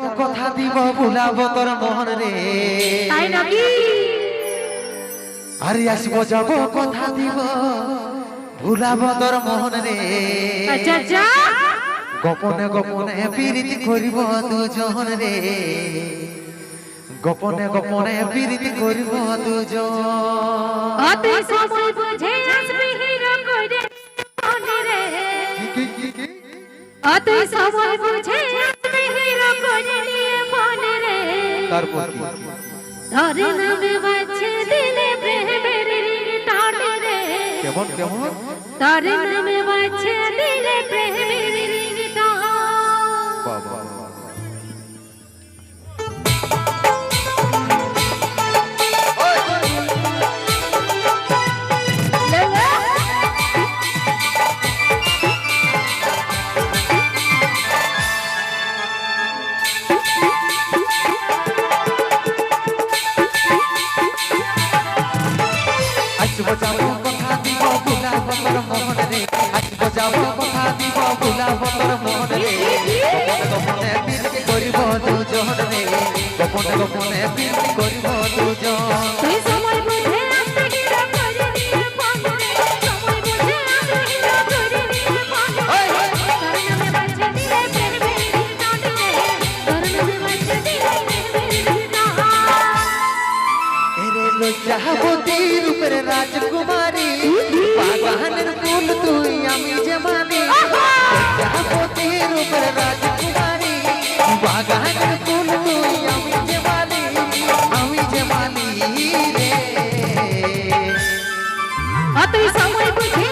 কথা দিব ভুলাব তোর মোহন রে। তাই নাকি? আরে আসব যাব কথা দিব ভুলাব তোর মোহন রে। আচ্ছা আচ্ছা। গোপনে গোপনে প্রীতি করিব দুজন রে। গোপনে গোপনে প্রীতি করিব দুজন। অতি সময় বুঝে আসবি হিরো করে মনে রে। অতি সময় বুঝে রে প্রতি কি? ধরে নামে বাছে দিলে প্রেমের রিং টানে রে কেমন কেমন ধরে নামে বাছে দিলে প্রেমের যাব কথা দিব ভুলাব তোর মোহন রে। গোপনে প্রীতি করিব দুজন রে। গোপনে গোপনে প্রীতি করিব দুজন। তুই সময় বুঝে আসতে হিরো করে নিয়ে মনে সময় বুঝে আসতে হিরো করে নিয়ে মনে তোর নামে বাছে দিলে প্রেমের রিং। টানে তোর নামে বাছে দিলে প্রেমের রিং। টান এরে লজ্জাবতী রূপের রাজকুমারী। অতই সময় বুঝে আসতে হিরো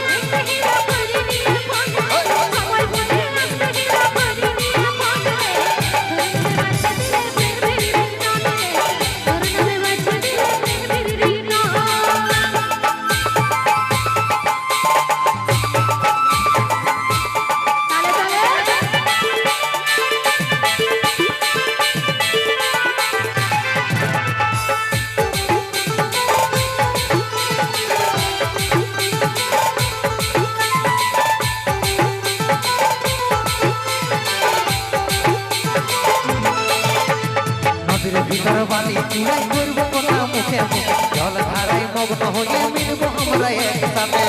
নদীর ভিতর বালি চুড়াই করব কথা মুখে মুখে। জল ধারায় মগ্ন হয়ে মিলব আমরা একসাথে।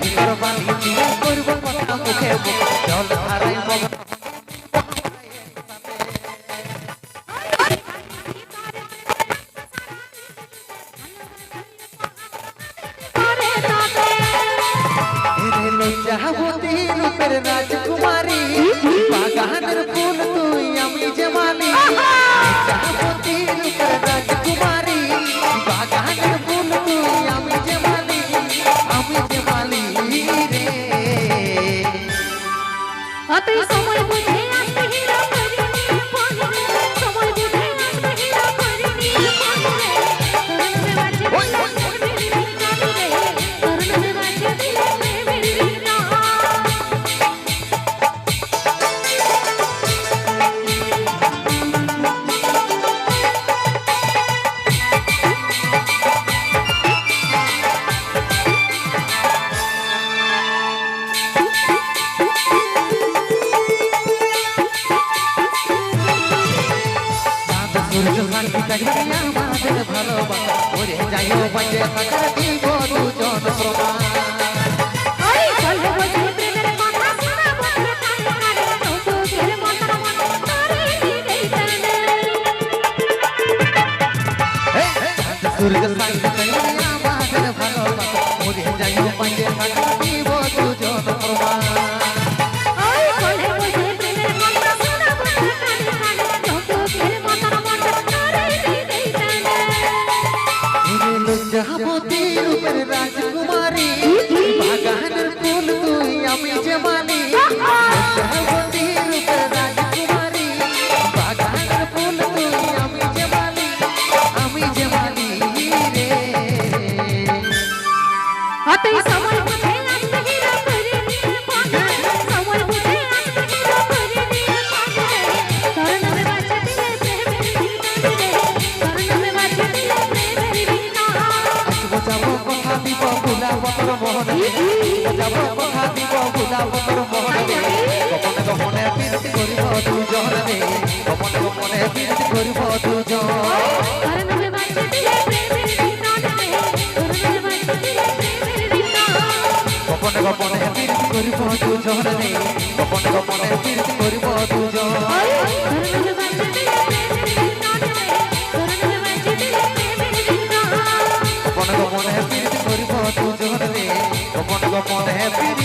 ভিতর বালি চুড়াই করব কথা মুখে মুখে। জল এরে লজ্জাবতী রূপের রাজকুমারী বাগানের ফুল তুই আমি যে মালি লজ্জাবতী রূপের রাজকুমারী বাগানের ফুল তুই আমি যে মালি আমি যে মালি রে অতই সময় বুঝে শান্তি কাজে আমাদের ভালোবাসা ওরে যাইও বাজে থাকার দিব দুজন প্রমাণ মনে সূর্য শান্তি কাজে আমাদের ভালোবাসা ওরে যাইও বাজে থাকার দিব অতই সময় বুঝে আসবে হীরা করে নিয়ে মনে সময় বুঝে আসবে হীরা করে নিয়ে করিব তুই জহরে। গোপনে গোপনে বিরতি করিব তুই গোপনে গোপনে কীর্তি করিব দুজন। রে গোপনে গোপনে কীর্তি করিব দুজন। গোপনে গোপনে কীর্তি করিব দুজন। রে গোপনে গোপনে করিব